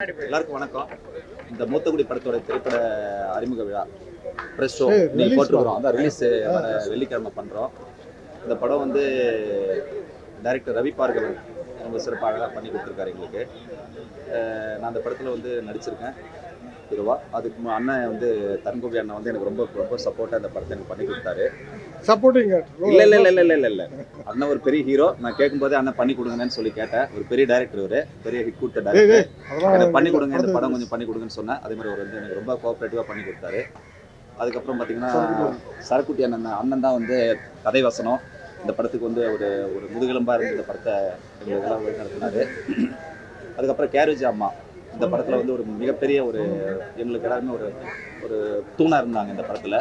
எல்லாருக்கும் வணக்கம். இந்த மூத்தகுடி படத்தோட திரைப்பட அறிமுக விழா ப்ரெஸ் ஷோ ஏய், நீ release போட்டுருக்கோம் அதான் ரிலீஸ் வர வெள்ளிக்கிழமை பண்ணுறோம் இந்த படம் வந்து டைரக்டர் ரவி பார்கவன் ரொம்ப சிறப்பாக அழகாக பண்ணி கொடுத்துருக்காரு எங்களுக்கு. நான் அந்த படத்தில் வந்து நடிச்சிருக்கேன். ஹீரோவா அதுக்கு அண்ணன் வந்து தன்கோபி அண்ணன் வந்து எனக்கு ரொம்ப ரொம்ப சப்போர்ட்டாக இந்த படத்தை எனக்கு பண்ணி கொடுத்தாரு. சப்போர்ட்டிங் இல்ல இல்ல இல்ல இல்ல இல்ல இல்ல. அண்ணன் ஒரு பெரிய ஹீரோ நான் கேட்கும்போதே அண்ணன் பண்ணி கொடுங்கன்னு சொல்லி கேட்டேன். ஒரு பெரிய டைரக்டர் ஒரு பெரிய ஹிட் கொடுத்த டைரக்டர் எனக்கு பண்ணி கொடுங்க. இந்த படம் கொஞ்சம் பண்ணி கொடுங்கன்னு சொன்னேன். அதே மாதிரி அவர் வந்து எனக்கு ரொம்ப கோஆப்ரேட்டிவாக பண்ணி கொடுத்தாரு. அதுக்கப்புறம் பார்த்தீங்கன்னா சரக்குட்டி அண்ணன் அண்ணன் தான் வந்து கதை வசனம். இந்த படத்துக்கு வந்து ஒரு ஒரு முதுகெலும்பா இருந்து இந்த படத்தை எங்களுக்கெல்லாம் வழி நடத்தினாரு. அதுக்கப்புறம் கேரேஜ் அம்மா. இந்த படத்தில் வந்து ஒரு மிகப்பெரிய ஒரு எங்களுக்கு எல்லாருமே ஒரு ஒரு தூணாக இருந்தாங்க இந்த படத்தில்.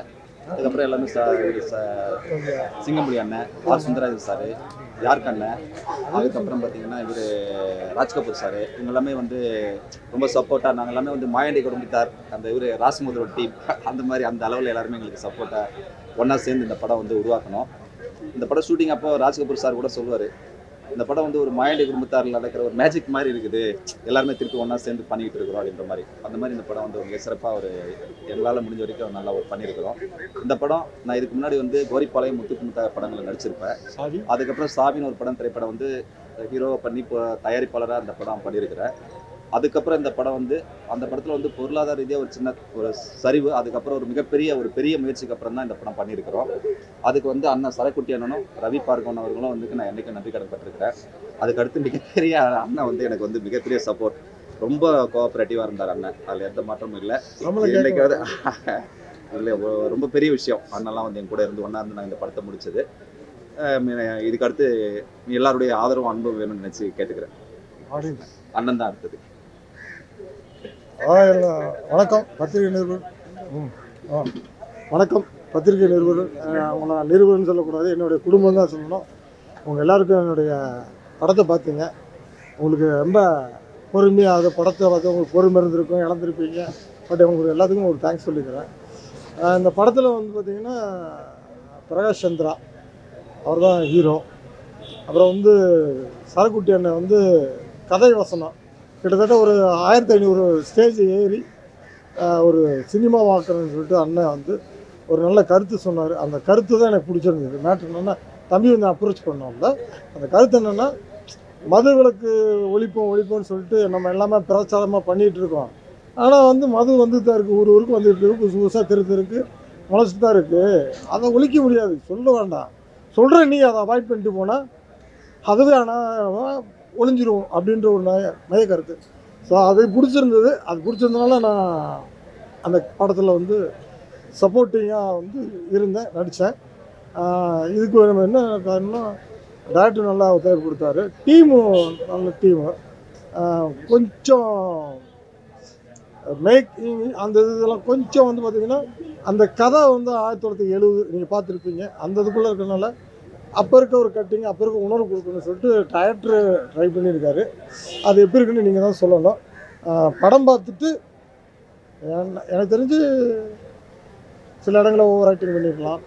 அதுக்கப்புறம் எல்லாமே சார் இவரு சிங்கமுடி அண்ணன் ஆர் சுந்தராஜன் சார் யார்க் அண்ணன்? அதுக்கப்புறம் பார்த்தீங்கன்னா இவர் ராஜ் கபூர் சார். இவங்க எல்லாமே வந்து ரொம்ப சப்போர்ட்டாக நாங்கள் எல்லாமே வந்து மாயாண்டி குடும்பத்தார். அந்த இவர் ராசமுதரோட டீம் அந்த மாதிரி அந்த அளவில் எல்லாருமே எங்களுக்கு சப்போர்ட்டாக ஒன்றா சேர்ந்து இந்த படம் வந்து உருவாக்கணும். இந்த படம் ஷூட்டிங் அப்போ ராஜ் கபூர் சார் கூட சொல்லுவார் இந்த படம் வந்து ஒரு மாயாண்டி குடும்பத்தாரில் நடக்கிற ஒரு மேஜிக் மாதிரி இருக்குது. எல்லாருமே திருப்பி ஒன்றா சேர்ந்து பண்ணிக்கிட்டு இருக்கிறோம் அப்படின்ற மாதிரி. அந்த மாதிரி இந்த படம் வந்து மிக சிறப்பாக ஒரு எங்களால் முடிஞ்ச வரைக்கும் நல்லா ஒரு பண்ணியிருக்கிறோம். இந்த படம் நான் இதுக்கு முன்னாடி வந்து கோரிப்பாளையம் முத்துக்குமுத்தா படங்களில் நடிச்சிருப்பேன். சாரி அதுக்கப்புறம் சாமின்னு ஒரு படம் திரைப்படம் வந்து ஹீரோவை பண்ணி இப்போ தயாரிப்பாளராக அந்த படம் பண்ணியிருக்கிறேன். அதுக்கப்புறம் இந்த படம் வந்து அந்த படத்தில் வந்து பொருளாதார ரீதியாக ஒரு சின்ன ஒரு சரிவு அதுக்கப்புறம் ஒரு மிகப்பெரிய ஒரு பெரிய முயற்சிக்கு அப்புறம் தான் இந்த படம் பண்ணியிருக்கிறோம். அதுக்கு வந்து அண்ணன் சரக்குட்டி அண்ணனும் ரவி பார்கவன் அவர்களும் வந்து நான் என்றைக்கும் நன்றி கடன்பட்டிருக்கிறேன் அதுக்கு அடுத்து மிகப்பெரிய அண்ணன் வந்து எனக்கு வந்து மிகப்பெரிய சப்போர்ட் ரொம்ப கோஆப்ரேட்டிவாக இருந்தார் அண்ணன். அதில் எந்த மாற்றமும் இல்லை. என்னைக்காவது இல்லை ரொம்ப பெரிய விஷயம். அண்ணெல்லாம் வந்து என் கூட இருந்து ஒன்றா இருந்து நான் இந்த படத்தை முடிச்சது. அஹ் மீ- இதுக்கு அடுத்து நீ எல்லாருடைய ஆதரவும் அன்பும் வேணும்னு நினச்சி கேட்டுக்கிறேன். அண்ணன் தான் அடுத்தது. வணக்கம் பத்திரிகை நிருபர். ம் ஆ வணக்கம் பத்திரிகை நிருபர். அவங்கள நிருபர்னு சொல்லக்கூடாது என்னுடைய குடும்பம் தான் சொல்லணும். உங்கள் எல்லாருக்கும் என்னுடைய படத்தை பார்த்தீங்க. உங்களுக்கு ரொம்ப பொறுமையாக அதை படத்தை பார்த்து உங்களுக்கு பொறுமை இருந்திருக்கும் இழந்திருப்பீங்க. பட் உங்களுக்கு எல்லாத்துக்கும் ஒரு தேங்க்ஸ் சொல்லிக்கிறேன். இந்த படத்தில் வந்து பார்த்தீங்கன்னா பிரகாஷ் சந்திரா அவர் தான் ஹீரோ அப்புறம் வந்து சரக்குட்டி அண்ணன் வந்து கதை வசனம். கிட்டத்தட்ட ஒரு ஆயிரத்தி ஐநூறு ஸ்டேஜ் ஏறி ஒரு சினிமா வாக்குறேன்னு சொல்லிட்டு அண்ணன் வந்து ஒரு நல்ல கருத்து சொன்னார். அந்த கருத்து தான் எனக்கு பிடிச்சிருந்தது. மேட்ரு என்னென்னா தம்பி வந்து அப்ரோச் பண்ணோம்ல அந்த கருத்து என்னென்னா மது விளக்கு ஒழிப்போம் ஒழிப்போம்னு சொல்லிட்டு நம்ம எல்லாமே பிரச்சாரமாக பண்ணிகிட்டு இருக்கோம். ஆனால் வந்து மது வந்து தான் இருக்குது ஊர் ஊருக்கு வந்துட்டு இருக்கு. புதுசு புதுசாக தெரு தெருக்கு முளைச்சிட்டு தான் இருக்குது அதை ஒழிக்க முடியாது. சொல்ல வேண்டாம். சொல்கிற நீ அதை அவாய்ட் பண்ணிட்டு போனால் அதுவே ஆனால் ஒளிஞ்சிரும் அப்படின்ற ஒரு நய நய கருத்து. ஸோ அது பிடிச்சிருந்தது. அது பிடிச்சிருந்தனால நான் அந்த படத்தில் வந்து சப்போர்ட்டிங்காக வந்து இருந்தேன் நடித்தேன் இதுக்கு நம்ம என்ன காரணம்னா டேரக்டர் நல்லா ஒத்துழைப்பு கொடுத்தாரு. டீமும் நல்ல டீமு. கொஞ்சம் மேக்கிங் அந்த இதெல்லாம் கொஞ்சம் வந்து பார்த்திங்கன்னா அந்த கதை வந்து ஆயிரத்தி தொள்ளாயிரத்தி எழுபது நீங்கள் பார்த்துருப்பீங்க. அந்த இதுக்குள்ளே இருக்கிறனால அப்போ இருக்க ஒரு கட்டிங் அப்போ இருக்க உணர்வு கொடுக்கணும்னு சொல்லிட்டு டயட்ரு ட்ரை பண்ணியிருக்காரு. அது எப்படி இருக்குன்னு நீங்கள் தான் சொல்லணும். படம் பார்த்துட்டு எனக்கு தெரிஞ்சு சில இடங்களில் ஓவர் ஆக்டிங் பண்ணியிருக்கலாம்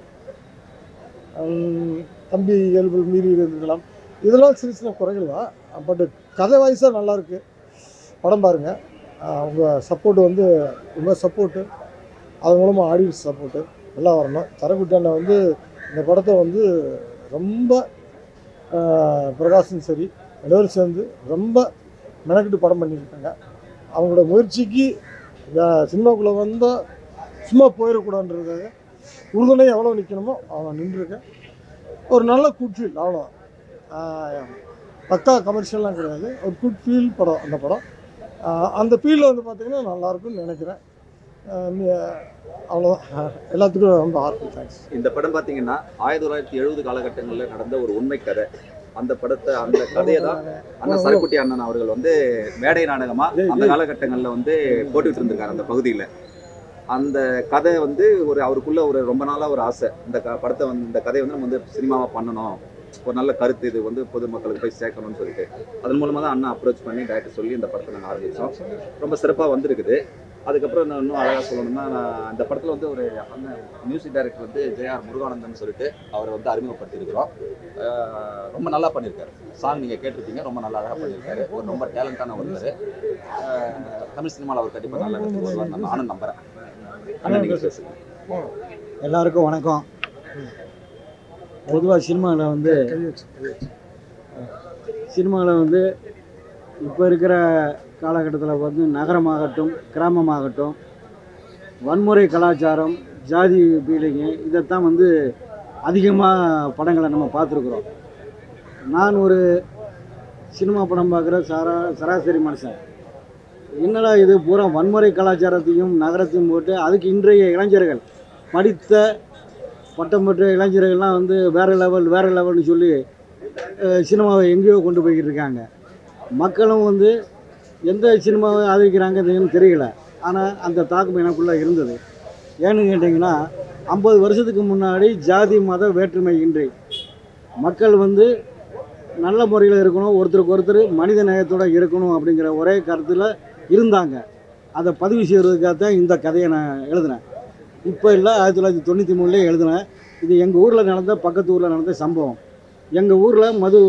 தம்பி இயல்பு மீறி இருந்திருக்கலாம். இதெல்லாம் சின்ன சின்ன குறைகள் தான். பட் கதை வாய்ஸாக நல்லாயிருக்கு படம் பாருங்கள் உங்கள் சப்போர்ட் வந்து உங்கள் சப்போர்ட்டு அது மூலமாக ஆடியன்ஸ் சப்போர்ட்டு நல்லா வரணும். தரக்குட்டான வந்து இந்த படத்தை வந்து ரொம்ப பிரகாஷும் சரி எல்லோரும் சேர்ந்து ரொம்ப மெனக்கிட்டு படம் பண்ணியிருக்காங்க. அவங்களோட முயற்சிக்கு சினிமாக்குள்ளே வந்தால் சும்மா போயிடக்கூடாதுன்றதுக்காக உறுதுணை எவ்வளோ நிற்கணுமோ அவன் நின்றுருக்கேன் ஒரு நல்ல குட் ஃபீல் அவ்வளோ பக்கா கமர்ஷியல்லாம் கிடையாது. ஒரு குட் ஃபீல் படம் அந்த படம். அந்த ஃபீலில் வந்து பார்த்திங்கன்னா நல்லாயிருக்கும்னு நினைக்கிறேன். அவ்வளோதான் எல்லாத்துக்கும் ரொம்ப ஹார்ட்ஃபுல் தேங்க்ஸ் இந்த படம் பார்த்தீங்கன்னா ஆயிரத்தி தொள்ளாயிரத்தி எழுபது காலகட்டங்களில் நடந்த ஒரு உண்மை கதை அந்த படத்தை அந்த கதையை தான் அண்ணன் சரக்குட்டி அண்ணன் அவர்கள் வந்து மேடை நாடகமா அந்த காலகட்டங்களில் வந்து போட்டுக்கிட்டு இருந்திருக்காரு அந்த பகுதியில். அந்த கதை வந்து ஒரு அவருக்குள்ள ஒரு ரொம்ப நாளாக ஒரு ஆசை. இந்த க படத்தை வந்து இந்த கதையை வந்து நம்ம வந்து சினிமாவாக பண்ணணும். ஒரு நல்ல கருத்து இது வந்து பொதுமக்களுக்கு போய் சேர்க்கணும்னு சொல்லிட்டு. அதன் மூலமாக தான் அண்ணன் அப்ரோச் பண்ணி டேரக்டர் சொல்லி இந்த படத்தை நாங்கள் ஆரம்பித்தோம் ரொம்ப சிறப்பாக வந்திருக்குது. அதுக்கப்புறம் நான் இன்னும் அழகாக சொல்லணும்னா நான் அந்த படத்தில் வந்து ஒரு அண்ணன் மியூசிக் டைரக்டர் வந்து ஜெயார் முருகானந்தன் சொல்லிட்டு அவரை வந்து அறிமுகப்படுத்தியிருக்கிறோம். ரொம்ப நல்லா பண்ணியிருக்காரு. சாங் நீங்கள் கேட்டிருப்பீங்க ரொம்ப நல்லா அழகாக பண்ணியிருக்காரு. ஒரு ரொம்ப டேலண்டான ஒருத்தர். தமிழ் சினிமாவில் அவர் கண்டிப்பாக நல்ல இடத்துக்கு வருவார் நான் நானும் நம்புறேன். அண்ணன் நீங்கள் பேசுங்க. எல்லாருக்கும் வணக்கம். பொதுவாக சினிமாவில் வந்து சினிமாவில் வந்து இப்போ இருக்கிற காலகட்டத்தில் வந்து நகரமாகட்டும் கிராமமாகட்டும் வன்முறை கலாச்சாரம் ஜாதி பீலிங்கு இதைத்தான் வந்து அதிகமாக படங்களை நம்ம பார்த்துருக்குறோம். நான் ஒரு சினிமா படம் பார்க்குற சரா சராசரி மனுஷன். என்னடா இது? பூரா வன்முறை கலாச்சாரத்தையும் நகரத்தையும் போட்டு அதுக்கு இன்றைய இளைஞர்கள் படித்த பட்டம் பெற்ற இளைஞர்கள்லாம் வந்து வேறு லெவல் வேறு லெவல்னு சொல்லி சினிமாவை எங்கேயோ கொண்டு போய்கிட்டு இருக்காங்க. மக்களும் வந்து எந்த சினிமாவை ஆதரிக்கிறாங்கன்னு தெரியல. ஆனால் அந்த தாக்கம் எனக்குள்ளே இருந்தது. ஏன்னு கேட்டிங்கன்னா ஐம்பது வருஷத்துக்கு முன்னாடி ஜாதி மத வேற்றுமை இன்றி மக்கள் வந்து நல்ல முறையில் இருக்கணும் ஒருத்தருக்கு ஒருத்தர் மனித நேயத்தோடு இருக்கணும் அப்படிங்கிற ஒரே கருத்தில் இருந்தாங்க. அதை பதிவு செய்கிறதுக்காக தான் இந்த கதையை நான் எழுதினேன். இப்போ இல்லை ஆயிரத்தி தொள்ளாயிரத்தி தொண்ணூற்றி மூணுலேயே எழுதினேன். இது எங்கள் ஊரில் நடந்த பக்கத்து ஊரில் நடந்த சம்பவம். எங்கள் ஊரில் மது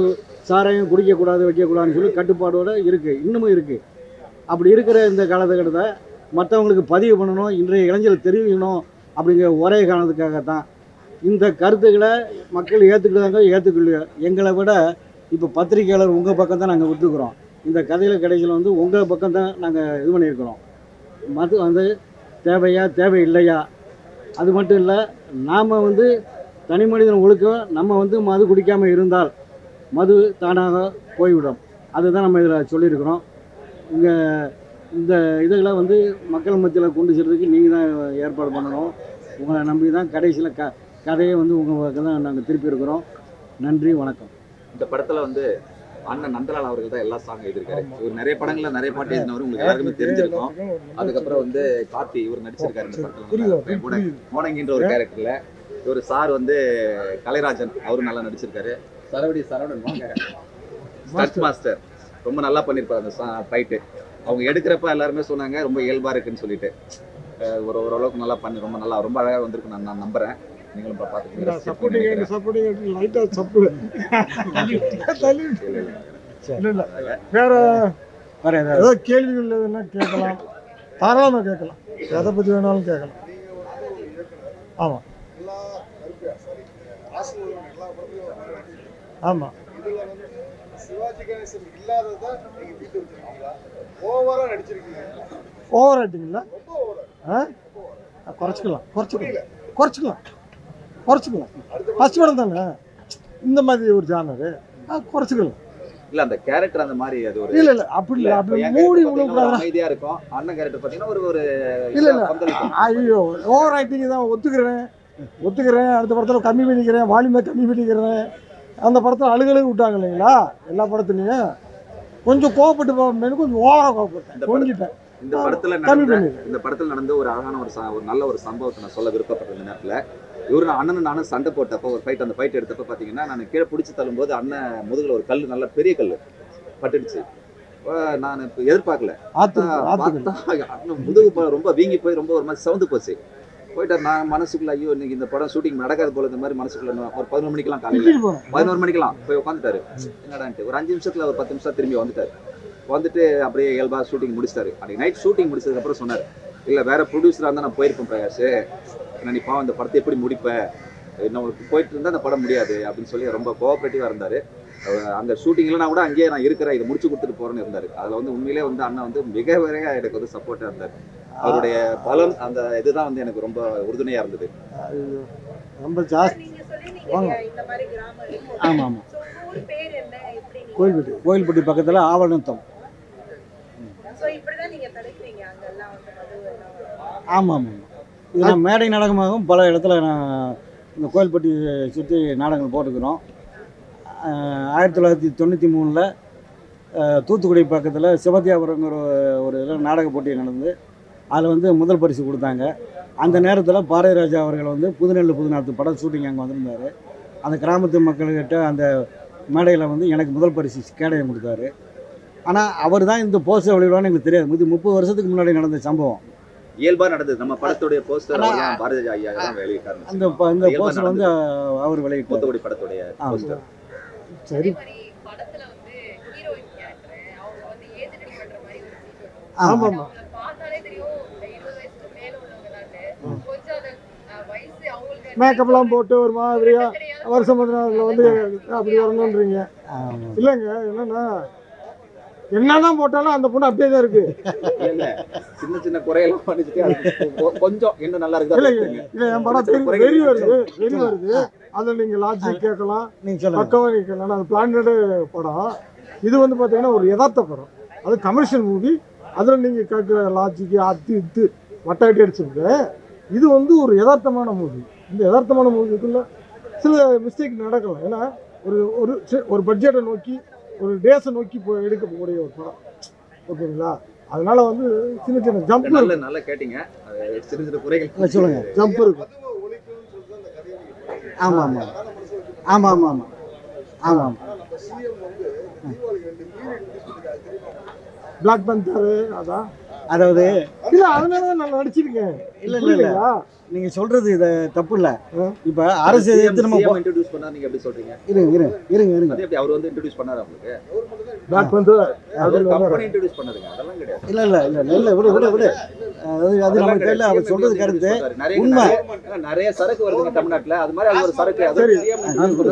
சாராயம் குடிக்கக்கூடாது வைக்கக்கூடாதுன்னு சொல்லி கட்டுப்பாடோடு இருக்குது இன்னமும் இருக்குது அப்படி இருக்கிற இந்த காலத்துக்கிட்ட மற்றவங்களுக்கு பதிவு பண்ணணும் இன்றைய இளைஞர்கள் தெரிவிக்கணும் அப்படிங்கிற ஒரே காரணத்துக்காக தான் இந்த கருத்துக்களை மக்கள் ஏற்றுக்கிட்டாங்க ஏற்றுக்கலையோ எங்களை விட இப்போ பத்திரிக்கையாளர் உங்கள் பக்கம் தான் நாங்கள் விட்டுக்கிறோம் இந்த கதையில் கடைசியில் வந்து உங்கள் பக்கம் தான் நாங்கள் இது பண்ணியிருக்கிறோம். மது வந்து தேவையா தேவை இல்லையா? அது மட்டும் இல்லை நாம் வந்து தனி மனிதன் ஒழுக்கம் நம்ம வந்து மது குடிக்காமல் இருந்தால் மது தானாக போய்விடும். அதுதான் நம்ம இதில் சொல்லியிருக்கிறோம். இங்கே இந்த இதுகளை வந்து மக்கள் மத்தியில் கொண்டு செல்றதுக்கு நீங்கள் தான் ஏற்பாடு பண்ணணும். உங்களை நம்பி தான் கடைசியில் க கதையை வந்து உங்கள் பக்கம் தான் நாங்கள் திருப்பி இருக்கிறோம் நன்றி வணக்கம். இந்த படத்துல வந்து அண்ணன் நந்தலால் அவர்கள் தான் எல்லா சாங் எழுதியிருக்காரு. இவர் நிறைய படங்கள்ல நிறைய பாட்டு எழுதினவர் உங்களுக்கு எல்லாருக்குமே தெரிஞ்சிருக்கும். அதுக்கப்புறம் வந்து கார்த்தி இவர் நடிச்சிருக்காரு இந்த படத்துல. கோணங்கின்ற ஒரு கேரக்டர்ல இவர் சார் வந்து கலைராஜன் அவரும் நல்லா நடிச்சிருக்காரு. சரவடி சரவணன் வாங்க. ஸ்டட் மாஸ்டர் ரொம்ப நல்லா பண்ணியிருப்பாரு அந்த ஃபைட்டு அவங்க எடுக்கிறப்ப எல்லாருமே சொன்னாங்க ரொம்ப இயல்பா இருக்குன்னு சொல்லிட்டு. ஒரு ஓரளவுக்கு நல்லா பண்ணி ரொம்ப நல்லா ரொம்ப அழகா வந்திருக்கு நான் நான் நம்புறேன். நீங்களும் பார்த்துட்டு சப்போர்ட்டிங் சப்போர்ட்டிங் லைட்டாக சப்பு தள்ளி இல்லை இல்லை வேற வேறு ஏதாவது? ஏதோ கேள்விகள் எதுனா கேட்கலாம். தாராளமாக கேட்கலாம். எதை பற்றி வேணாலும் கேட்கலாம். ஆமாம் ஆமாம் ஓவரா நடிச்சிருக்கீங்க. ஓவர் ஆக்டிங்களா ஆ? குறைச்சிக்கலாம் குறைச்சிக்கலாம். குறைச்சிக்கலாம். குறைச்சிக்கலாம். ஃபஸ்ட் படம் தானே? இந்த மாதிரி ஒரு ஜானரு ஆ குறைச்சிக்கலாம். இல்ல அந்த கேரக்டர் அந்த மாதிரி அது ஒரு இல்லை இல்லை அப்படி இல்லை அப்படி மூடி விடக்கூடாது அமைதியா இருக்கும். அண்ணன் கேரக்டர் பாத்தீங்கன்னா ஒரு ஒரு இல்ல, இல்ல. ஐயோ ஓவர் ஆக்டிங் தான் ஒத்துக்கிறேன். ஒத்துக்கிறேன் அடுத்த படத்தில் கம்மி பண்ணிக்கிறேன் வால்யூமை கம்மி பண்ணிக்கிறேன். அந்த படத்தில் அழுகழுகு விட்டாங்க இல்லைங்களா எல்லா படத்துலையும். கொஞ்சம் கோவப்பட்டு போகணும்னு கொஞ்சம் ஓவராக கோவப்பட்டேன். கொஞ்சிட்டேன் இந்த படத்துல நடந்த இந்த படத்துல நடந்த ஒரு அழகான ஒரு ஒரு நல்ல ஒரு சம்பவத்தை நான் சொல்ல விருப்பப்பட்ட இந்த நேரத்துல. இவரு நான் அண்ணனும் நானும் சண்டை போட்டப்போ ஒரு ஃபைட் அந்த ஃபைட் எடுத்தப்ப பாத்தீங்கன்னா நான் கீழே பிடிச்சி தள்ளும்போது அண்ணன் முதுகுல ஒரு கல் நல்ல பெரிய கல் பட்டுடுச்சு. நான் இப்ப எதிர்பார்க்கல. அண்ணன் முதுகு ரொம்ப வீங்கி போய் ரொம்ப ஒரு மாதிரி சவுந்து போச்சு. போயிட்டு நான் மனசுக்குள்ள ஐயோ இன்னைக்கு இந்த படம் ஷூட்டிங் நடக்காது போல இந்த மாதிரி மனசுக்குள்ள ஒரு பதினொரு மணிக்கெல்லாம் காலையில பதினோரு மணிக்கெல்லாம் போய் உட்காந்துட்டாரு. என்னடான்ட்டு ஒரு அஞ்சு நிமிஷத்துல ஒரு பத்து நிமிஷம் திரும்பி வந்துட்டாரு. வந்துட்டு அப்படியே இயல்பா ஷூட்டிங் முடிச்சிட்டாரு. அன்னைக்கு நைட் ஷூட்டிங் முடிச்சதுக்கு அப்புறம் சொன்னாரு இல்ல வேற ப்ரொடியூசரா இருந்தா நான் போயிருப்பேன் பிரகாஷ். ஏன்னா நீ பாவம் இந்த படத்தை எப்படி முடிப்ப? இன்னும் போயிட்டு இருந்தா அந்த படம் முடியாது அப்படின்னு சொல்லி ரொம்ப கோஆபரேட்டிவா இருந்தாரு. அந்த ஷூட்டிங்ல நான் கூட அங்கேயே நான் இருக்கிறேன் இதை முடிச்சு கொடுத்துட்டு போறேன்னு இருந்தாரு. அதுல வந்து உண்மையிலே வந்து அண்ணன் வந்து மிக விரையா எனக்கு வந்து சப்போர்ட்டா இருந்தாரு. அவருடைய பலம் அந்த இதுதான் வந்து எனக்கு ரொம்ப உறுதுணையா இருந்தது. ரொம்ப ஜாஸ்தி. ஆமாம் ஆமாம் கோயில்பட்டி. கோயில்பட்டி பக்கத்தில் ஆவணத்தம். ஆமாம் ஆமாம் இது நான் மேடை நாடகமாகவும் பல இடத்துல நான் இந்த கோயில்பட்டி சுற்றி நாடகங்கள் போட்டுக்கிறோம் ஆயிரத்தி தொள்ளாயிரத்தி தொண்ணூற்றி மூணில் தூத்துக்குடி பக்கத்தில் சிவத்தியாபுரங்கிற ஒரு இதில் நாடக போட்டி நடந்து அதில் வந்து முதல் பரிசு கொடுத்தாங்க. அந்த நேரத்தில் பாரதிராஜா அவர்கள் வந்து புதுநெல்லு புதுநாத்து படம் ஷூட்டிங் அங்கே வந்திருந்தார். அந்த கிராமத்து மக்கள்கிட்ட அந்த மேடையில் வந்து எனக்கு முதல் பரிசு கேடயம் கொடுத்தாரு. ஆனால் அவர் தான் இந்த போஸ்டர் வெளியிடுவான்னு எனக்கு தெரியாது. இது முப்பது வருஷத்துக்கு முன்னாடி நடந்த சம்பவம். இயல்பா நடந்தது. நம்ம படத்துடைய போஸ்டர் ஆனா- பாரதி ஐயா தான் வெளியிட்டாரு. அந்த இயல்பா போஸ்டர் வந்து அவர் வெளியிட்டார். படத்துடைய சரி. ஆமா ஆமாம் ஆமா மேக்கப்லாம் போட்டு ஒரு மாதிரியா வருஷம் பதினாறுல வந்து அப்படி வரணுன்றீங்க. இல்லைங்க என்னன்னா என்னதான் போட்டாலும் அந்த பொண்ணு அப்படியே தான் இருக்கு. இல்ல சின்ன சின்ன குறையெல்லாம் பண்ணிச்சுட்டு கொஞ்சம் இன்னும் நல்லா இல்ல இருக்குதா இல்ல என் படம் வெறி வருது வெறி வருது. அதில் நீங்க லாஜிக் கேட்கலாம். நீங்கள் சொல்லுங்கள் பக்கமாக நிற்கலாம் அது பிளான்டு படம். இது வந்து பார்த்தீங்கன்னா ஒரு யதார்த்த படம். அது கமர்ஷியல் மூவி அதில் நீங்கள் கேட்குற லாஜிக்கு அது இது வட்டாட்டி அடிச்சிருக்கு இது வந்து ஒரு யதார்த்தமான மூவி இந்த யதார்த்தமான மூவிக்குள்ள சில மிஸ்டேக் நடக்கலாம் ஏன்னா ஒரு ஒரு ஒரு பட்ஜெட்டை நோக்கி ஒரு டேஸை நோக்கி போய் எடுக்கக்கூடிய ஒரு படம். ஓகேங்களா? அதனால வந்து சின்ன சின்ன ஜம்ப் நல்ல நல்லா கேட்டீங்க. அது சின்ன சின்ன குறைகள். சொல்லுங்கள் ஜம்ப் இருக்கும் மதுவை ஒழிக்கணும்னு சொல்லிட்டு அந்த கதையை ஆமாம் ஆமாம். ஆமாம் ஆமாம். ஆமாம். ஆமாம் தெரியுமா பிளாக் பந்தர் அதான். அதாவது இல்லை அதனால தான் நான் நடிச்சிருக்கேன். இல்லை இல்லை இல்லை? நீங்கள் சொல்கிறது இது தப்பு இல்லை. இப்போ அரசு எடுத்து நம்ம போ- இன்ட்ரோடியூஸ் பண்ணா நீங்க எப்படி சொல்றீங்க? இருங்க இருங்க இருங்க இருங்க. எப்படி அவர் வந்து இன்ட்ரோடியூஸ் பண்ணாரு உங்களுக்கு? பிளாக் பந்தர் அது கம்பெனி இன்ட்ரோடியூஸ் பண்ணதுங்க அதெல்லாம் கிடையாது. இல்லை இல்லை இல்லை இல்லை விடு விடு விடு. அது அது நமக்கு தெரியல அவர் சொல்றது கருத்து. நிறைய உண்மை. நிறைய- சரக்கு வருதுங்க தமிழ்நாட்டுல. அது மாதிரி அது ஒரு சரக்கு. அது.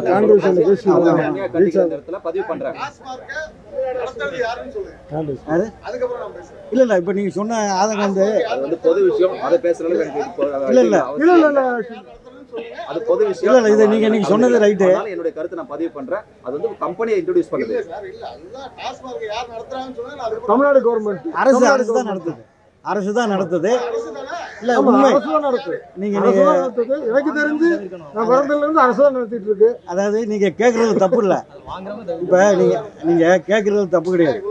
காங்கிரஸ்ல பேசி இந்த இடத்துல பதிவு பண்றாங்க. பேசுறேன். இல்லை இல்லை இப்போ நீங்கள் சொன்ன ஆதங்கம் வந்து அது வந்து பொது விஷயம். அதை பேசுற அளவுக்கு எனக்கு இப்போ இல்ல, இல்ல. இல்ல இல்ல இல்ல அது பொது விஷயம். இல்ல, இது நீங்க- நீங்க சொன்னது. அதனால என்னுடைய கருத்தை நான் பதிவு பண்றேன். அது வந்து கம்பெனியை பண்ணுது. நடத்துறாங்கன்னு சொல்லுங்க நான் அதுக்கப்புறம் தமிழ்நாடு கவர்மெண்ட் அரசு அரசு தான் நடத்துது. அரசு தான் நடத்துது. இல்லை உண்மை. நடத்துது. எனக்கு தெரிஞ்சு நான் பிறந்ததுல இருந்து அரசு தான் நடத்திட்டு இருக்கு அதாவது நீங்கள் கேட்குறது தப்பு இல்லை. இப்போ நீங்கள் நீங்கள் கேட்குறது தப்பு கிடையாது.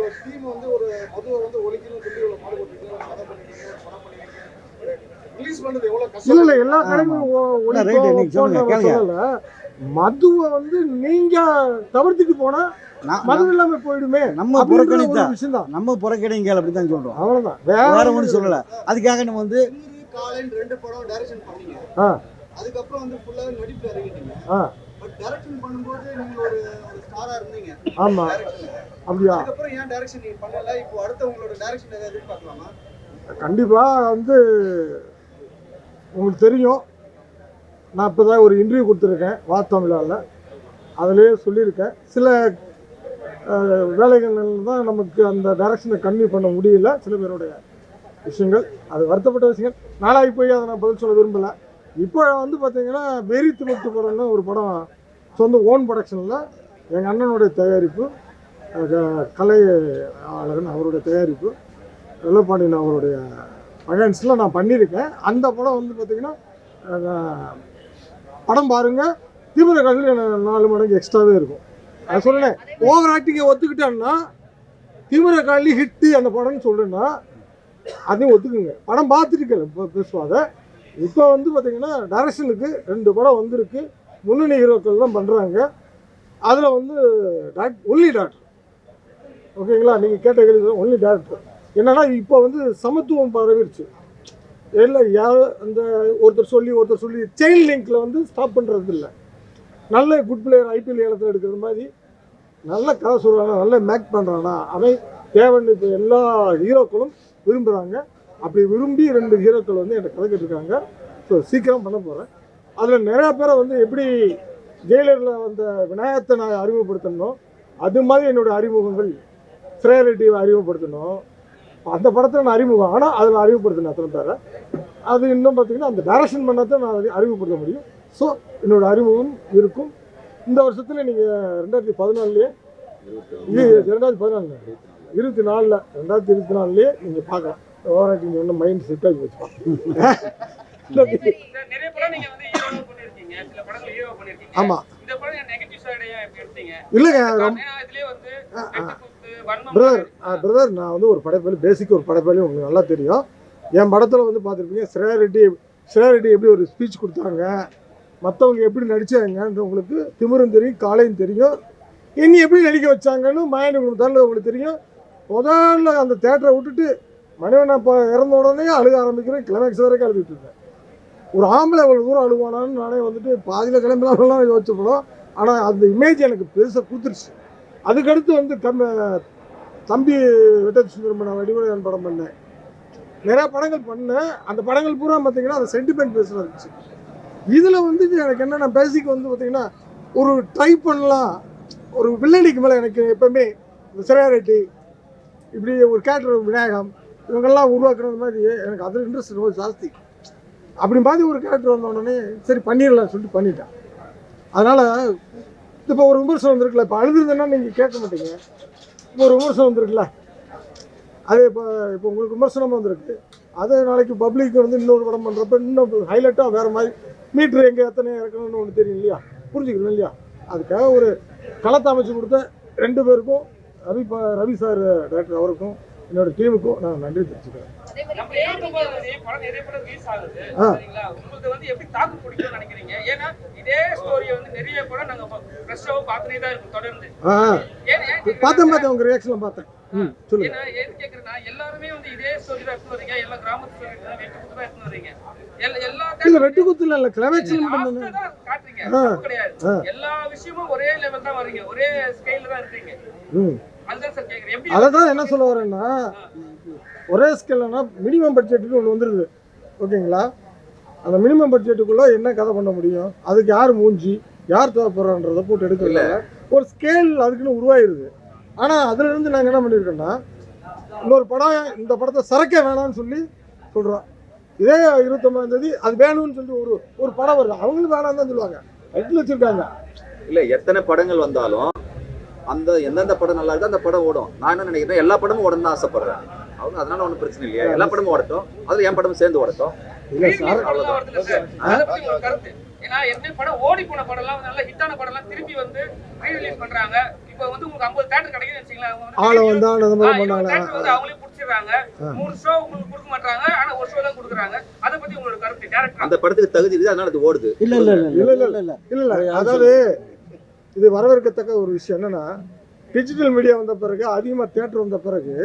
இல்ல எல்லா கடையும் நீங்க சொல்லுங்க, கேளுங்க. மதுவை வந்து நீங்க தவிர்த்துட்டு போனா நான் மது இல்லாம போயிடுமே. நம்ம புறக்கணித்தா விஷயம் நம்ம புறக்கணிங்க அப்படி தான் சொல்கிறோம் அவ்வளவுதான். வேற ஒன்றும் சொல்லலை. அதுக்காக நம்ம வந்து ரெண்டு படம் டைரக்ஷன் பண்ணீங்க. ஆ. அதுக்கப்புறம் வந்து ஃபுல்லாவே நடிப்பு இறங்கிட்டீங்க. ஆ. பட் டைரக்ஷன் பண்ணும்போது நீங்க ஒரு ஒரு ஸ்டாரா இருந்தீங்க. ஆமா. அப்படியா? அதுக்கப்புறம் ஏன் டைரக்ஷன் நீங்க பண்ணல? இப்போ அடுத்த உங்களோட டைரக்ஷன் ஏதாவது எதிர்பார்க்கலாமா? கண்டிப்பா வந்து உங்களுக்கு தெரியும். நான் இப்போ தான் ஒரு இன்டர்வியூ கொடுத்துருக்கேன் வா தமிழாவில் அதிலே சொல்லியிருக்கேன். சில வேலைகள் தான் நமக்கு அந்த டைரக்ஷனை கன்வியூ பண்ண முடியல சில பேருடைய விஷயங்கள். அது வருத்தப்பட்ட விஷயங்கள். நாளாகி போய் அதை நான் பதில் சொல்ல விரும்பலை. இப்போ வந்து பார்த்தீங்கன்னா வெறி துணுத்து படம்னு ஒரு படம் சொந்த ஓன் ப்ரொடக்ஷனில் எங்கள் அண்ணனுடைய தயாரிப்பு கலை அழகன் அவருடைய தயாரிப்பு வெள்ளப்பாண்டியன் அவருடைய ஃபைனான்ஸில் நான் பண்ணியிருக்கேன். அந்த படம் வந்து பார்த்திங்கன்னா படம் பாருங்க. தீவிர காலத்தில் நாலு மடங்கு எக்ஸ்ட்ராவே இருக்கும். நான் சொல்லலை ஓவர் ஆக்டிங்கை ஒத்துக்கிட்டேன்னா தீவிர காலி ஹிட்டு அந்த படம்னு சொல்லுன்னா அதையும் ஒத்துக்குங்க. படம் பார்த்துருக்கேன் இப்போ பேசுவாங்க இப்போ வந்து பார்த்தீங்கன்னா டைரக்ஷனுக்கு ரெண்டு படம் வந்திருக்கு. முன்னணி ஹீரோக்கள் தான் பண்ணுறாங்க அதில் வந்து டாக்டர் ஒன்லி டாக்டர் ஓகேங்களா நீங்கள் கேட்ட கேள்வி ஒன்லி டேரக்டர் என்னன்னா இப்போ வந்து சமத்துவம் பரவிடுச்சு இல்லை யார் அந்த ஒருத்தர் சொல்லி ஒருத்தர் சொல்லி செயின் லிங்க்கில் வந்து ஸ்டாப் பண்ணுறது இல்லை. நல்ல குட் பிளேயர் ஐபிஎல் ஏலத்தில் எடுக்கிற மாதிரி நல்ல கதை சொல்கிறானா நல்ல மேக் பண்ணுறானா அவன் தேவன் இப்போ எல்லா ஹீரோக்களும் விரும்புகிறாங்க அப்படி விரும்பி ரெண்டு ஹீரோக்கள் வந்து எனக்கு கதை கேட்டிருக்காங்க. ஸோ சீக்கிரம் பண்ண போகிறேன் அதில் நிறையா பேரை வந்து எப்படி ஜெயிலரில் வந்த விநாயகத்தை நான் அறிமுகப்படுத்தணும் அது மாதிரி என்னோட அறிமுகங்கள் ஸ்ரேயா ரெட்டியை அறிமுகப்படுத்தணும் அந்த படத்தை நான் அறிமுகம். ஆனால் அதில் அறிமுகப்படுத்தினேன் அத்தனை பேரை. அது இன்னும் பார்த்தீங்கன்னா அந்த டைரக்ஷன் பண்ணாதான் நான் அதை அறிமுகப்படுத்த முடியும். ஸோ என்னோட அறிமுகம் இருக்கும். இந்த வருஷத்தில் நீங்கள் ரெண்டாயிரத்தி பதினாலுலேயே ரெண்டாயிரத்தி பதினாலு இருபத்தி நாலில் ரெண்டாயிரத்தி இருபத்தி நாலுலேயே நீங்கள் பார்க்கலாம். ஓவராட்டி நீங்கள் ஒன்றும் மைண்ட் செட் ஆகி அதே பண்ணிருக்கீங்க. ஆமாம் இல்லைங்க பிரதர் பிரதர் நான் வந்து ஒரு படைப்பாளி பேசிக் ஒரு படைப்பாளி உங்களுக்கு நல்லா தெரியும். என் படத்தில் வந்து பார்த்துருப்பீங்க ஸ்ரேயா ரெட்டி ஸ்ரேயா ரெட்டி எப்படி ஒரு ஸ்பீச் கொடுத்தாங்க மற்றவங்க எப்படி நடிச்சாங்கன்ற உங்களுக்கு திமிரும் தெரியும் காலையும் தெரியும். இனி எப்படி நடிக்க வச்சாங்கன்னு மாயண்டி குடும்பத்தால் உங்களுக்கு தெரியும். முதல்ல அந்த தேட்டரை விட்டுட்டு மனைவன் அப்போ இறந்த உடனே அழுக ஆரம்பிக்கிறேன் கிளைமேக்ஸ் வரைக்கும் அழுதுட்டு இருந்தேன். ஒரு ஆம்பளை அவ்வளோ தூரம் அழுவானான்னு நானே வந்துட்டு பாதியில் கிளம்பலாம்லாம் யோசிச்ச போனோம் ஆனால் அந்த இமேஜ் எனக்கு பெருசாக கொடுத்துருச்சு. அதுக்கடுத்து வந்து கம் தம்பி வெட்டச்சி நான் வடிவடையான் படம் பண்ணேன் நிறையா படங்கள் பண்ணேன் அந்த படங்கள் பூரா பார்த்தீங்கன்னா அந்த சென்டிமெண்ட் பேஸில் இருந்துச்சு. இதில் வந்து எனக்கு என்னென்ன பேசிக் வந்து பார்த்தீங்கன்னா ஒரு ட்ரை பண்ணலாம். ஒரு வில்லடிக்கு மேலே எனக்கு எப்பவுமே இந்த சிறையாரெட்டி இப்படி ஒரு கேரக்டர் விநாயகம் இவங்கெல்லாம் உருவாக்குறது மாதிரி எனக்கு அதில் இன்ட்ரெஸ்ட் ரொம்ப ஜாஸ்தி. அப்படி மாதிரி ஒரு கேரக்டர் வந்த உடனே சரி பண்ணிடலாம் சொல்லிட்டு பண்ணிட்டேன். அதனால் இப்போ ஒரு விமர்சனம் வந்திருக்குல்ல இப்போ அழுதுருந்தேன்னா நீங்கள் கேட்க மாட்டீங்க. இப்போ ஒரு விமர்சனம் வந்திருக்குல்ல? அது இப்போ இப்போ உங்களுக்கு விமர்சனம் வந்திருக்கு. அதே நாளைக்கு பப்ளிக் வந்து இன்னொரு படம் பண்ணுறப்ப இன்னும் ஹைலைட்டாக வேறு மாதிரி மீட்ரு எங்கே எத்தனை இறக்கணும்னு ஒன்று தெரியும் இல்லையா? புரிஞ்சுக்கணும் இல்லையா? அதுக்காக ஒரு களத்தை அமைச்சு கொடுத்த ரெண்டு பேருக்கும் ரவி ப- ரவி சார் டேரக்டர் அவருக்கும் என்னோட டீமுக்கும் நான் நன்றி கேக்குறேன்னா- பார்த்தேன் பார்த்தேன் உங்கள் ரியாக்ஷன்லாம் பார்த்தேன். ம் கேக்குறேன்னா எல்லாருமே வந்து இதே ஸ்டோரி தான் எடுத்து வரீங்க. எல்லா கிராமத்து ஸ்டோரி தான் வெட்டு குத்து எடுத்து வரீங்க. இல்லை வெட்டு குத்துல இல்லை லாஸ்ட்ல தான் காட்டுறீங்க. கிடையாது. எல்லா விஷயமும் ஒரே லெவல் தான் வரீங்க. ஒரே ஸ்கேல்ல தான் இருக்கீங்க அதை தான் என்ன சொல்ல வரேன்னா ஒரே ஸ்கேல்னா மினிமம் பட்ஜெட்டுக்கு ஒன்று வந்துடுது ஓகேங்களா அந்த மினிமம் பட்ஜெட்டுக்குள்ளே என்ன கதை பண்ண முடியும்? அதுக்கு யார் மூஞ்சி? யார் தேவைப்படுறான்றதை போட்டு எடுக்கல ஒரு ஸ்கேல் அதுக்குன்னு உருவாயிருது. ஆனால் அதுலேருந்து நாங்கள் என்ன பண்ணியிருக்கோன்னா இன்னொரு படம் இந்த படத்தை சரக்க வேணாம்னு சொல்லி சொல்கிறோம் இதே இருபத்தொம்பதாம் தேதி அது வேணும்னு சொல்லி ஒரு ஒரு படம் வருது. அவங்களும் வேணாம்னு தான் சொல்லுவாங்க. ரைட்டில் வச்சுருக்காங்க. இல்ல எத்தனை படங்கள் வந்தாலும் அந்த எந்தெந்த படம் நல்லா இருக்கோ அந்த படம் ஓடும். நான் என்ன நினைக்கிறேன் எல்லா படமும் ஓடணும்னு ஆசைப்படுறேன். அவங்க அதனால ஒன்றும் பிரச்சனை இல்லையா. எல்லா படமும் ஓடட்டும். அதுல என் படமும் சேர்ந்து ஓடட்டும். ஏன்னா என்ன படம் ஓடி போன படம்லாம் நல்ல ஹிட்டான படம்லாம் திருப்பி வந்து ரீ ரிலீஸ் பண்றாங்க. இப்போ வந்து உங்களுக்கு 50 தேட்டர் கிடைக்குதுன்னு வச்சுங்களேன் ஆளை வந்து அவங்களே புடிச்சிடுறாங்க. மூணு ஷோ உங்களுக்கு கொடுக்க மாட்டாங்க ஆனா ஒரு ஷோ தான் கொடுக்குறாங்க. அதை பத்தி உங்களோட கருத்து டேரக்டர் அந்த படத்துக்கு தகுதி இருக்குது? அதனால அது ஓடுது. இல்லை இல்லை இல்ல, இல்லை இல்ல. இல்லை. இல்லை இல்லை. இல்லை அதாவது இது வரவேற்கத்தக்க ஒரு விஷயம் என்னென்னா டிஜிட்டல் மீடியா வந்த பிறகு அதிகமாக தேட்டர் வந்த பிறகு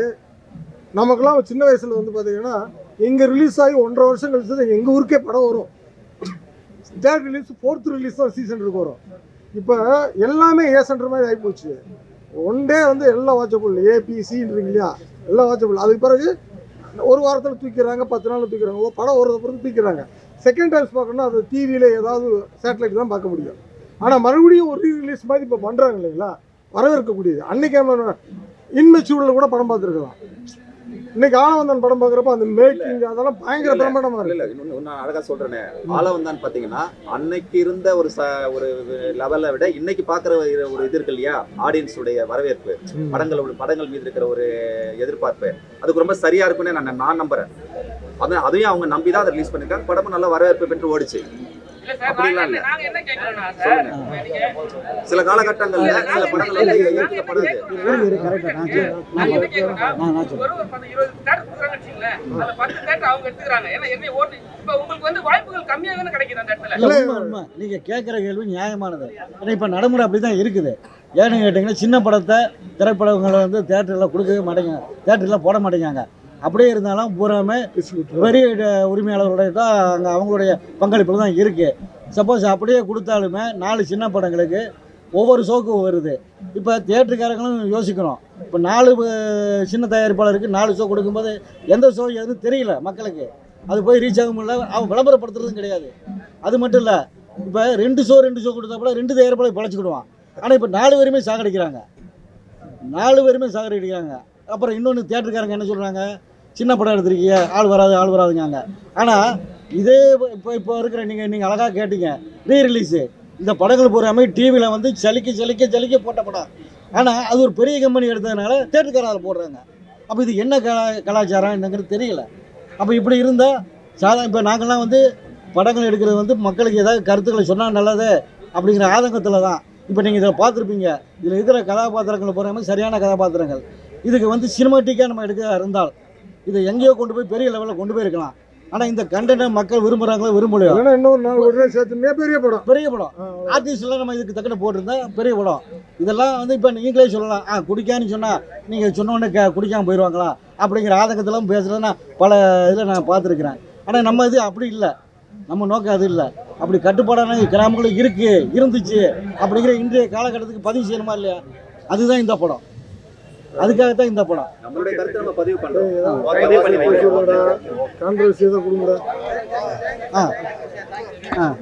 நமக்கெல்லாம் சின்ன வயசில் வந்து பார்த்தீங்கன்னா இங்கே ரிலீஸ் ஆகி ஒன்றரை வருஷம் கழிச்சு தான் எங்கள் ஊருக்கே படம் வரும். தேர்ட் ரிலீஸ் ஃபோர்த் ரிலீஸ் தான் சி சென்டருக்கு வரும். இப்போ எல்லாமே ஏ சென்டர் மாதிரி ஆகிப்போச்சு ஒன் டே வந்து எல்லாம் வாட்சபிள் ஏபிசின்றீங்க இல்லையா? எல்லாம் வாட்சபிள் அதுக்கு பிறகு ஒரு வாரத்தில் தூக்கிறாங்க பத்து நாளில் தூக்கிறாங்க. ஓ படம் ஒரு பிறகு தூக்கிறாங்க. செகண்ட் டைம்ஸ் பார்க்கணும்னா அது டிவியில் ஏதாவது சேட்டலைட் தான் பார்க்க முடியும். ஆனால் மறுபடியும் ஒரு ரிலீஸ் மாதிரி இப்போ பண்ணுறாங்க இல்லைங்களா? வரவேற்கக்கூடியது. அன்னைக்கு இன்மெச்சூரில் கூட படம் பார்த்துருக்கலாம். இன்னைக்கு ஆனவந்தன் படம் பார்க்குறப்ப அந்த மேக்கிங் அதெல்லாம் பயங்கர பிரமாண்டமாக இல்ல இருக்கு. இல்ல இன்னொன்னு நான் அழகா சொல்றேனே. ஆளவந்தான் பாத்தீங்கன்னா அன்னைக்கு இருந்த ஒரு ச ஒரு லெவலை விட இன்னைக்கு பாக்குற ஒரு இது இருக்கு இல்லையா? ஆடியன்ஸ் உடைய வரவேற்பு. படங்களோட படங்கள் மீது இருக்கிற ஒரு எதிர்பார்ப்பு. அதுக்கு ரொம்ப சரியா இருக்கும்னு நான் நான் நம்புறேன். அதான் அதையும் அவங்க நம்பி தான் அதை ரிலீஸ் பண்ணிருக்காங்க படமும் நல்ல வரவேற்பு பெற்று ஓடிச்சு. அப்படிலாம் இல்ல. சில காலகட்டங்கள்ல சில படங்கள் வந்து. நாங்க கேட்குற கேள்வி நியாயமானது. இப்போ நடைமுறை அப்படி தான் இருக்குது. ஏன்னு கேட்டிங்கன்னா சின்ன படத்தை திரைப்படங்களை வந்து தேட்டரில் கொடுக்கவே மாட்டேங்க தேட்டரில் போட மாட்டேங்காங்க அப்படியே இருந்தாலும் பூராமே பெரிய உரிமையாளர்களுடைய தான் அங்கே அவங்களுடைய பங்களிப்பில் தான் இருக்குது சப்போஸ் அப்படியே கொடுத்தாலுமே நாலு சின்ன படங்களுக்கு ஒவ்வொரு ஷோக்கும் வருது. இப்போ தேட்டருக்காரங்களும் யோசிக்கணும். இப்போ நாலு சின்ன தயாரிப்பாளருக்கு நாலு ஷோ கொடுக்கும்போது எந்த ஷோ எதுவும் தெரியல மக்களுக்கு. அது போய் ரீச் ஆக முடியல. அவன் விளம்பரப்படுத்துறதும் கிடையாது. அது மட்டும் இல்லை இப்போ ரெண்டு ஷோ ரெண்டு ஷோ கொடுத்தா கூட ரெண்டு தயாரிப்பாளர் பழச்சிக்கிடுவான். ஆனால் இப்போ நாலு பேருமே சாகடிக்கிறாங்க. நாலு பேருமே சாகடிக்கிறாங்க. அப்புறம் இன்னொன்று தேட்டருக்காரங்க என்ன சொல்கிறாங்க சின்ன படம் எடுத்திருக்கீங்க. ஆள் வராது ஆள் வராதுங்காங்க. ஆனால் இதே இப்போ இப்போ இருக்கிற நீங்கள் நீங்கள் அழகாக கேட்டீங்க. ரீ ரிலீஸு இந்த படங்கள் பூராமே டிவியில் வந்து சலிக்க சலிக்க சலிக்க போட்ட படம். ஆனால் அது ஒரு பெரிய கம்பெனி எடுத்ததுனால தேட்டருக்காரன் போடுறாங்க. அப்போ இது என்ன கலா கலாச்சாரம் என்னங்கிறது தெரியல. அப்போ இப்படி இருந்தால் சாதா இப்போ நாங்கள்லாம் வந்து படங்கள் எடுக்கிறது வந்து மக்களுக்கு ஏதாவது கருத்துக்களை சொன்னால் நல்லது அப்படிங்கிற ஆதங்கத்தில் தான் இப்போ நீங்கள் இதில் பார்த்துருப்பீங்க. இதில் இருக்கிற கதாபாத்திரங்கள் பூராமே சரியான கதாபாத்திரங்கள். இதுக்கு வந்து சினிமாட்டிக்காக நம்ம எடுக்க இருந்தால் இதை எங்கேயோ கொண்டு போய் பெரிய லெவலில் கொண்டு போயிருக்கலாம். ஆனால் இந்த கண்டென்ட்டை மக்கள் விரும்புகிறாங்களோ விரும்பலையோ? இன்னொரு நாலு உடனே சேர்த்து பெரிய படம். பெரிய படம். ஆர்டிஸ்ட்லாம் நம்ம இதுக்கு தக்கன போட்டிருந்தா பெரிய படம். இதெல்லாம் வந்து இப்போ நீங்களே சொல்லலாம். ஆ குடிக்கான்னு சொன்னால் நீங்கள் சொன்ன உடனே க குடிக்காமல் போயிடுவாங்களா அப்படிங்கிற ஆதங்கத்தெல்லாம் பேசுகிறத நான் பல இதில் நான் பார்த்துருக்குறேன். ஆனால் நம்ம இது அப்படி இல்லை. நம்ம நோக்கம் அது இல்லை. அப்படி கட்டுப்பாடான கிராமங்களும் இருக்குது இருந்துச்சு. அப்படிங்கிற இன்றைய காலகட்டத்துக்கு பதிவு செய்யணுமா இல்லையா? அதுதான் இந்த படம். அதுக்காகத்தான் இந்த படம். நம்மளுடைய கருத்தை நம்ம பதிவு பண்றோம். பதிவு பண்ணி வைக்கிறோம். கான்ட்ரவர்சி எதை கொடுங்கடா ஆ. ஆ.